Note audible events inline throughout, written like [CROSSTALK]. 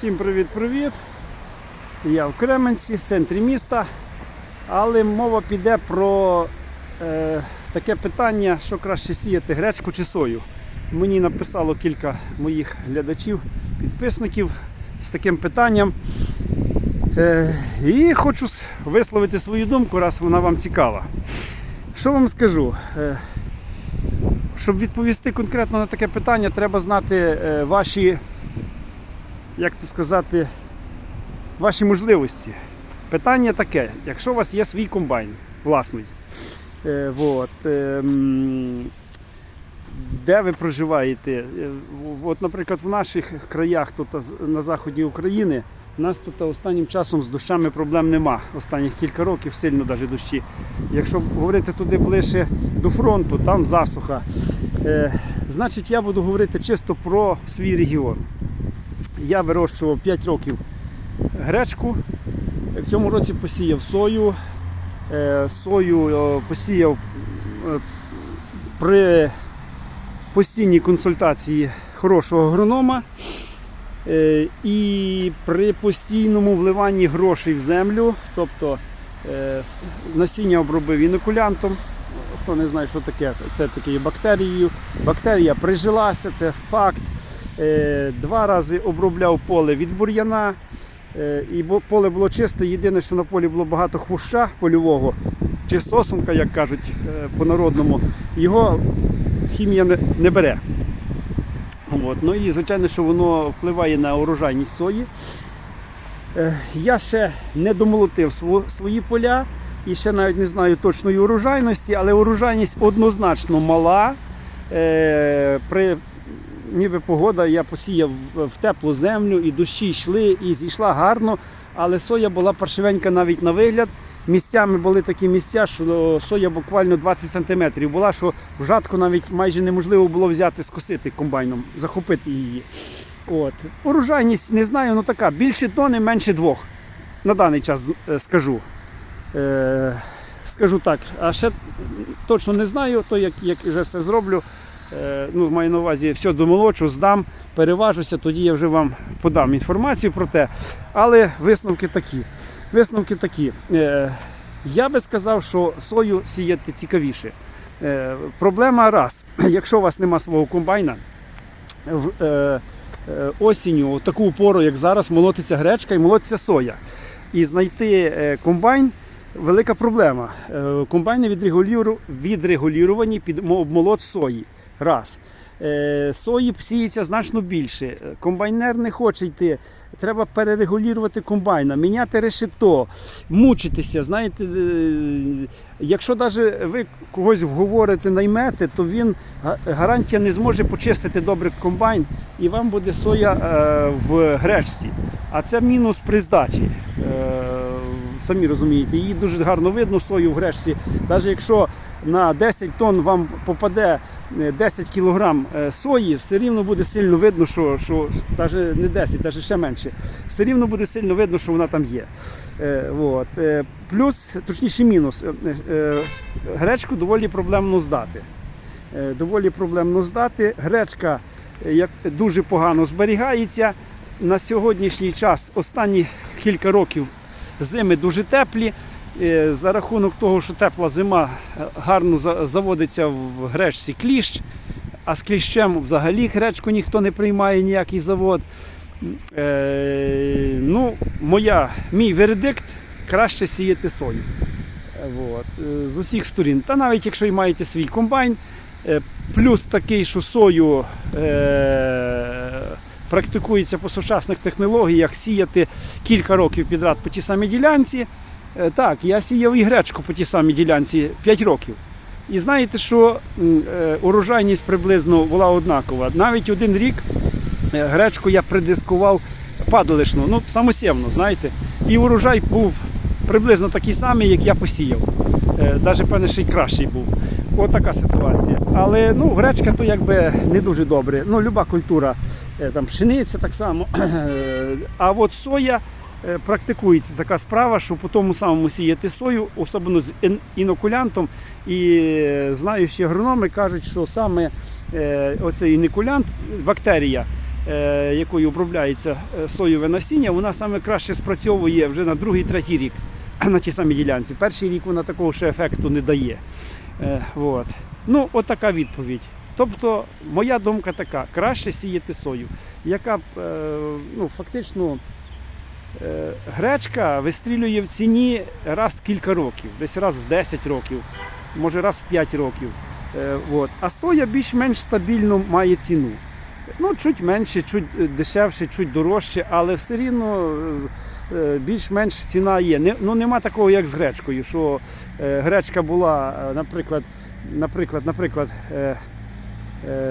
Всім привіт-привіт! Я в Кременці, в центрі міста. Але мова піде про е, таке питання, що краще сіяти гречку чи сою. Мені написало кілька моїх глядачів, підписників з таким питанням. Е, і хочу висловити свою думку, раз вона вам цікава. Що вам скажу? Е, щоб відповісти конкретно на таке питання, треба знати е, ваші, як то сказати, ваші можливості. Питання таке: якщо у вас є свій комбайн власний, е, вот, е, де ви проживаєте? Е, От, наприклад, в наших краях, тут на заході України, у нас тут останнім часом з дощами проблем нема. Останніх кілька років сильно навіть дощі. Якщо говорити туди ближче до фронту, там засуха. Е, значить, я буду говорити чисто про свій регіон. Я вирощував 5 років гречку. В цьому році посіяв сою. Е, Сою е, посіяв е, при постійній консультації хорошого агронома і при постійному вливанні грошей в землю, тобто насіння обробив інокулянтом. Хто не знає, що таке, це таке бактерією. Бактерія прижилася, це факт. Е, Два рази обробляв поле від бур'яна. Е, І поле було чисте. Єдине, що на полі було багато хвоща польового, чи сосунка, як кажуть е, по-народному, його хімія не, бере. От. Ну і звичайно, що воно впливає на урожайність сої. Я ще не домолотив свої поля і ще навіть не знаю точної урожайності, але урожайність однозначно мала. При ніби погода, я посіяв в теплу землю, і дощі йшли, і зійшла гарно, але соя була паршивенька навіть на вигляд. Місцями були такі місця, що соя буквально 20 см була, що в жатку навіть майже неможливо було взяти, скосити комбайном, захопити її. От. Урожайність не знаю, ну така, більше тони, менше двох. На даний час е, скажу. Е, скажу так, а ще точно не знаю, то як, як вже все зроблю. Е, ну, маю на увазі, все домолочу, здам, переважуся, тоді я вже вам подам інформацію про те. Але висновки такі. Висновки такі. Е, я би сказав, що сою сіяти цікавіше. Е, проблема раз, [CLEARS THROAT] якщо у вас нема свого комбайна, в, осінню, в таку пору, як зараз, молотиться гречка і молотиться соя. І знайти комбайн велика проблема. Комбайни відрегуліровані під мо- молот сої. Раз. Е, Сої сіється значно більше. Комбайнер не хоче йти. Треба перерегулювати комбайна, міняти решето, мучитися. Знаєте, е, якщо навіть ви когось вговорите, наймете, то він гарантія не зможе почистити добре комбайн, і вам буде соя е, в гречці. А це мінус при здачі. Самі розумієте, її дуже гарно видно сою в гречці. Навіть якщо на 10 тонн вам попаде 10 кілограм е, сої, все рівно буде сильно видно, що, що навіть не 10, навіть ще менше. Все рівно буде сильно видно, що вона там є. Е. Е, Плюс, точніше, мінус. Е, е, Гречку доволі проблемно здати. Е, Доволі проблемно здати. Гречка е, як дуже погано зберігається. На сьогоднішній час, останні кілька років, зими дуже теплі. Е, За рахунок того, що тепла зима е, гарно заводиться в гречці кліщ, а з кліщем взагалі гречку ніхто не приймає ніякий завод. Е, ну, моя, мій вердикт краще сіяти сою. Е, Вот. е, З усіх сторін. Та навіть якщо і маєте свій комбайн, плюс такий, що сою е, практикується по сучасних технологіях, сіяти кілька років підряд по тій самій ділянці. Е, Так, я сіяв і гречку по тій самій ділянці 5 років. І знаєте, що е, урожайність приблизно була однакова. Навіть один рік е, гречку я придискував падалишну, ну самосєвно, знаєте. І урожай був приблизно такий самий, як я посіяв. Навіть певне, ще й кращий був. От така ситуація. Але ну, гречка то якби не дуже добре. Ну, люба культура, там пшениця так само. [CLEARS THROAT] А от соя практикується така справа, що по тому самому сіяти сою, особливо з інокулянтом. І е, знаючі агрономи кажуть, що саме е, оцей інокулянт, бактерія, е, якою обробляється е, соєве насіння, вона саме краще спрацьовує вже на другий-третій рік [CLEARS THROAT] на тій самій ділянці. Перший рік вона такого ще ефекту не дає. Е, от. Ну, от така відповідь. Тобто, моя думка така: краще сіяти сою, яка е, ну, фактично е, гречка вистрілює в ціні раз в кілька років, десь раз в 10 років, може раз в 5 років. Е, от. А соя більш-менш стабільно має ціну. Ну, чуть менше, чуть е, дешевше, чуть дорожче, але все рівно е, е, більш-менш ціна є. Ну, нема такого, як з гречкою, що е, гречка була, е, наприклад, наприклад, наприклад, е, е,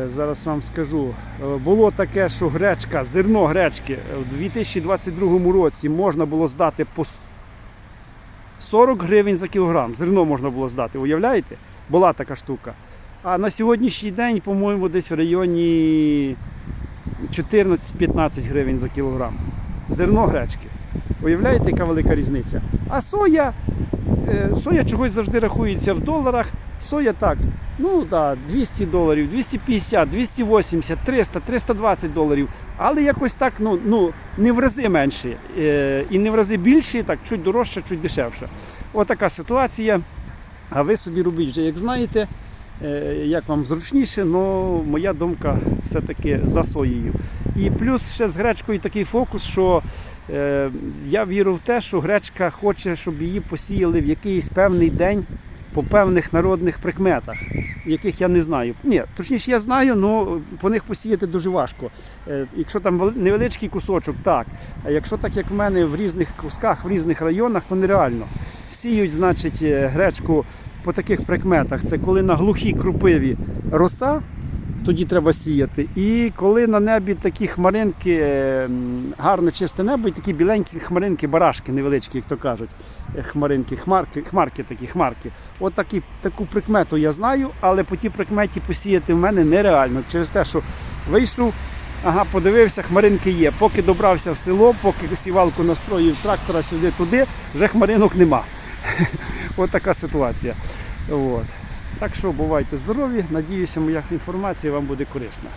зараз вам скажу, е, було таке, що гречка, зерно гречки в 2022 році можна було здати по 40 гривень за кілограм. Зерно можна було здати, уявляєте? Була така штука. А на сьогоднішній день, по-моєму, десь в районі 14-15 гривень за кілограм. Зерно гречки. Уявляєте, яка велика різниця? А соя, е, соя чогось завжди рахується в доларах. Соя так, ну да, 200 доларів, 250, 280, 300, 320 доларів. Але якось так, ну, ну не в рази менше. Е, і не в рази більше, так чуть дорожче, чуть дешевше. Отака ситуація. А ви собі робіть вже, як знаєте, е, як вам зручніше, але моя думка все-таки за соєю. І плюс ще з гречкою такий фокус, що е, я вірю в те, що гречка хоче, щоб її посіяли в якийсь певний день по певних народних прикметах, яких я не знаю. Ні, точніше, я знаю, але по них посіяти дуже важко. Е, якщо там вели- невеличкий кусочок, так. А якщо так, як в мене в різних кусках, в різних районах, то нереально. Сіють, значить, е, гречку по таких прикметах. Це коли на глухій крупиві роса, тоді треба сіяти. І коли на небі такі хмаринки, е, гарне чисте небо, і такі біленькі хмаринки, барашки невеличкі, як то кажуть. Е, Хмаринки, хмарки, хмарки такі, хмарки. От такі, таку прикмету я знаю, але по тій прикметі посіяти в мене нереально. Через те, що вийшов, ага, подивився, хмаринки є. Поки добрався в село, поки сівалку настроїв трактора сюди-туди, вже хмаринок нема. [LAUGHS] От така ситуація. От. Так що бувайте здорові. Надіюся, моя інформація вам буде корисна.